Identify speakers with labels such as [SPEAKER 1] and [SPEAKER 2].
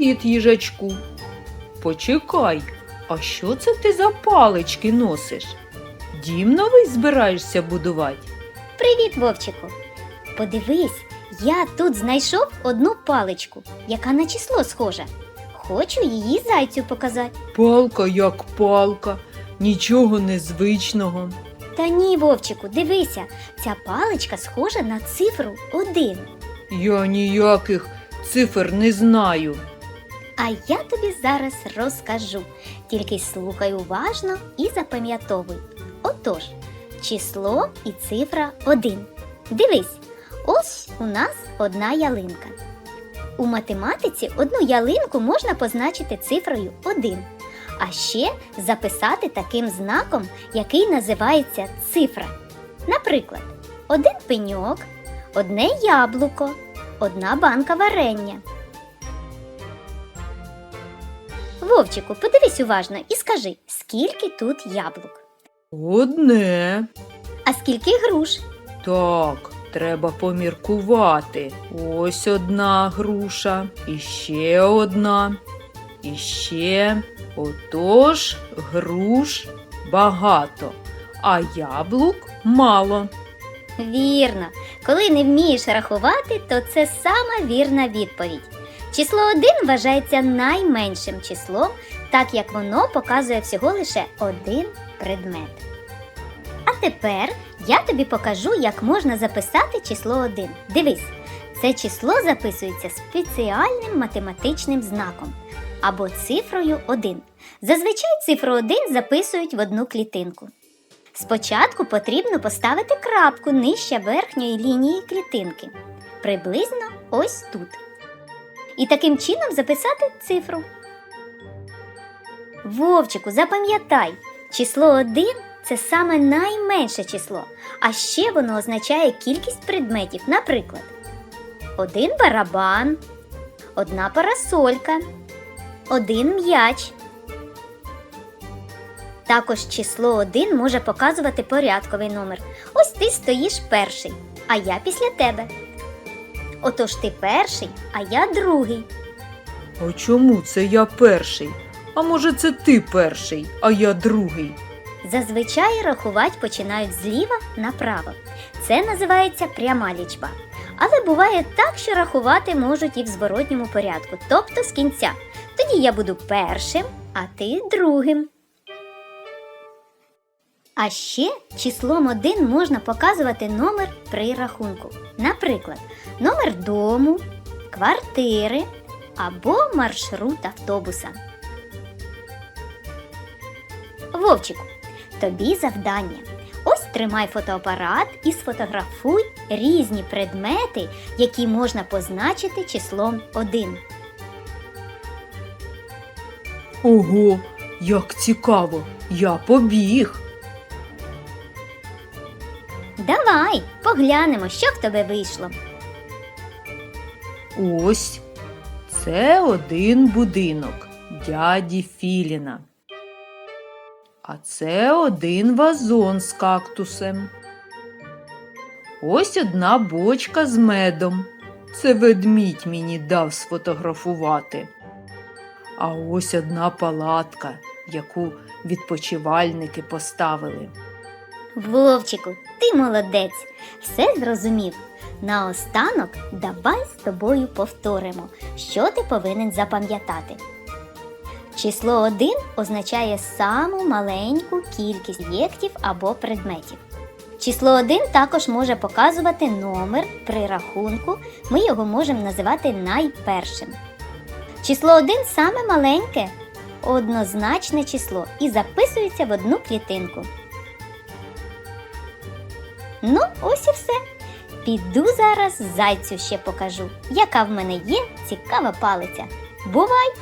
[SPEAKER 1] їжачку. Почекай, а що це ти за палички носиш? Дім новий збираєшся будувати?
[SPEAKER 2] Привіт, Вовчику! Подивись, я тут знайшов одну паличку, яка на число схожа. Хочу її зайцю показати.
[SPEAKER 1] Палка як палка, нічого незвичного.
[SPEAKER 2] Та ні, Вовчику, дивися, ця паличка схожа на цифру 1.
[SPEAKER 1] Я ніяких цифр не знаю.
[SPEAKER 2] А я тобі зараз розкажу. Тільки слухай уважно і запам'ятовуй. Отож, число і цифра 1. Дивись, ось у нас одна ялинка. У математиці одну ялинку можна позначити цифрою 1, а ще записати таким знаком, який називається цифра. Наприклад, один пеньок, одне яблуко, одна банка варення. Вовчику, подивись уважно і скажи, скільки тут яблук?
[SPEAKER 1] Одне.
[SPEAKER 2] А скільки груш?
[SPEAKER 1] Так, треба поміркувати. Ось одна груша, і ще одна, і ще. Отож, груш багато, а яблук мало.
[SPEAKER 2] Вірно. Коли не вмієш рахувати, то це сама вірна відповідь. Число 1 вважається найменшим числом, так як воно показує всього лише один предмет. А тепер я тобі покажу, як можна записати число 1. Дивись, це число записується спеціальним математичним знаком або цифрою 1. Зазвичай цифру 1 записують в одну клітинку. Спочатку потрібно поставити крапку нижче верхньої лінії клітинки, приблизно ось тут. І таким чином записати цифру. Вовчику, запам'ятай, число 1 це саме найменше число, а ще воно означає кількість предметів, наприклад, один барабан, одна парасолька, один м'яч. Також число 1 може показувати порядковий номер. Ось ти стоїш перший, а я після тебе. Отож ти перший, а я другий.
[SPEAKER 1] А чому це я перший? А може це ти перший, а я другий?
[SPEAKER 2] Зазвичай рахувати починають зліва направо. Це називається пряма лічба. Але буває так, що рахувати можуть і в зворотньому порядку, тобто з кінця. Тоді я буду першим, а ти другим. А ще числом 1 можна показувати номер при рахунку. Наприклад, номер дому, квартири або маршрут автобуса. Вовчику, тобі завдання. Ось тримай фотоапарат і сфотографуй різні предмети, які можна позначити числом 1.
[SPEAKER 1] Ого, як цікаво! Я побіг.
[SPEAKER 2] Давай поглянемо, що в тебе вийшло.
[SPEAKER 1] Ось це один будинок дяді Філіна. А це один вазон з кактусем. Ось одна бочка з медом. Це ведмідь мені дав сфотографувати. А ось одна палатка, яку відпочивальники поставили.
[SPEAKER 2] Вовчику, ти молодець, все зрозумів. Наостанок давай з тобою повторимо, що ти повинен запам'ятати. Число 1 означає саму маленьку кількість об'єктів або предметів. Число 1 також може показувати номер при рахунку, ми його можемо називати найпершим. Число 1 саме маленьке, однозначне число і записується в одну клітинку. Ну, ось і все. Піду зараз зайцю ще покажу, яка в мене є цікава палиця. Бувай!